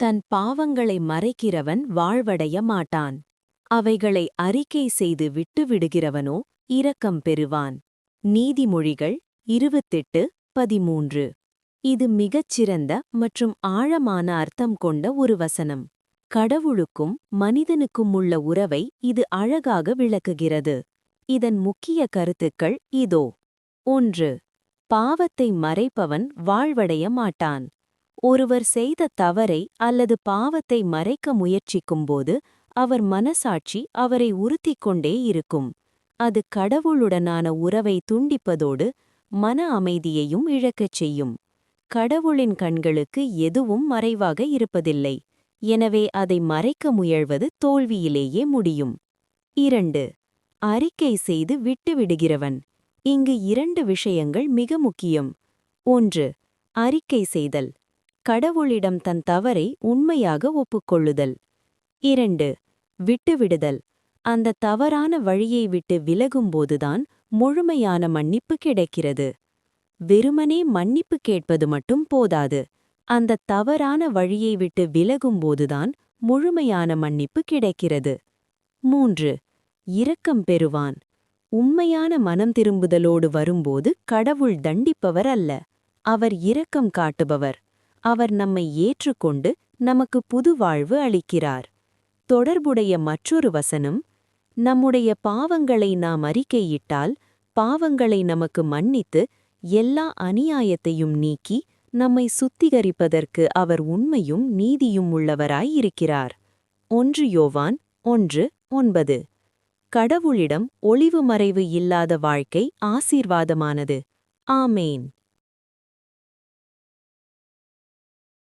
தன் பாவங்களை மறைக்கிறவன் வாழ்வடைய மாட்டான். அவைகளை அறிக்கை செய்து விட்டுவிடுகிறவனோ இரக்கம் பெறுவான். நீதிமொழிகள் இருபத்தெட்டு பதிமூன்று. இது மிகச்சிறந்த மற்றும் ஆழமான அர்த்தம் கொண்ட ஒரு வசனம். கடவுளுக்கும் மனிதனுக்கும் உள்ள உறவை இது அழகாக விளக்குகிறது. இதன் முக்கிய கருத்துக்கள் இதோ. ஒன்று. பாவத்தை மறைப்பவன் வாழ்வடைய மாட்டான். ஒருவர் செய்த தவறை அல்லது பாவத்தை மறைக்க முயற்சிக்கும்போது அவர் மனசாட்சி அவரை உறுத்திக் கொண்டே இருக்கும். அது கடவுளுடனான உறவை துண்டிப்பதோடு மன அமைதியையும் இழக்கச் செய்யும். கடவுளின் கண்களுக்கு எதுவும் மறைவாக இருப்பதில்லை. எனவே அதை மறைக்க முயல்வது தோல்வியிலேயே முடியும். இரண்டு அறிக்கை செய்து விட்டுவிடுகிறவன். இங்கு இரண்டு விஷயங்கள் மிக முக்கியம். ஒன்று அறிக்கை செய்தல். கடவுளிடம் தன் தவறை உண்மையாக ஒப்புக்கொள்ளுதல். இரண்டு விட்டுவிடுதல். அந்த தவறான வழியை விட்டு விலகும்போதுதான் முழுமையான மன்னிப்பு கிடைக்கிறது. வெறுமனே மன்னிப்பு கேட்பது மட்டும் போதாது. அந்த தவறான வழியை விட்டு விலகும்போதுதான் முழுமையான மன்னிப்பு கிடைக்கிறது. மூன்று இரக்கம் பெறுவான். உண்மையான மனம் திரும்புதலோடு வரும்போது கடவுள் தண்டிப்பவர் அல்ல. அவர் இரக்கம் காட்டுபவர். அவர் நம்மை ஏற்றுக்கொண்டு நமக்கு புது வாழ்வு அளிக்கிறார். தொடர்புடைய மற்றொரு வசனம் நம்முடைய பாவங்களை நாம் அறிக்கையிட்டால் பாவங்களை நமக்கு மன்னித்து எல்லா அநியாயத்தையும் நீக்கி நம்மை சுத்திகரிப்பதற்கு அவர் உண்மையும் நீதியும் உள்ளவராய் இருக்கிறார். ஒன்று யோவான் ஒன்று ஒன்பது. கடவுளிடம் ஒளிவு மறைவு இல்லாத வாழ்க்கை ஆசீர்வாதமானது. ஆமேன்.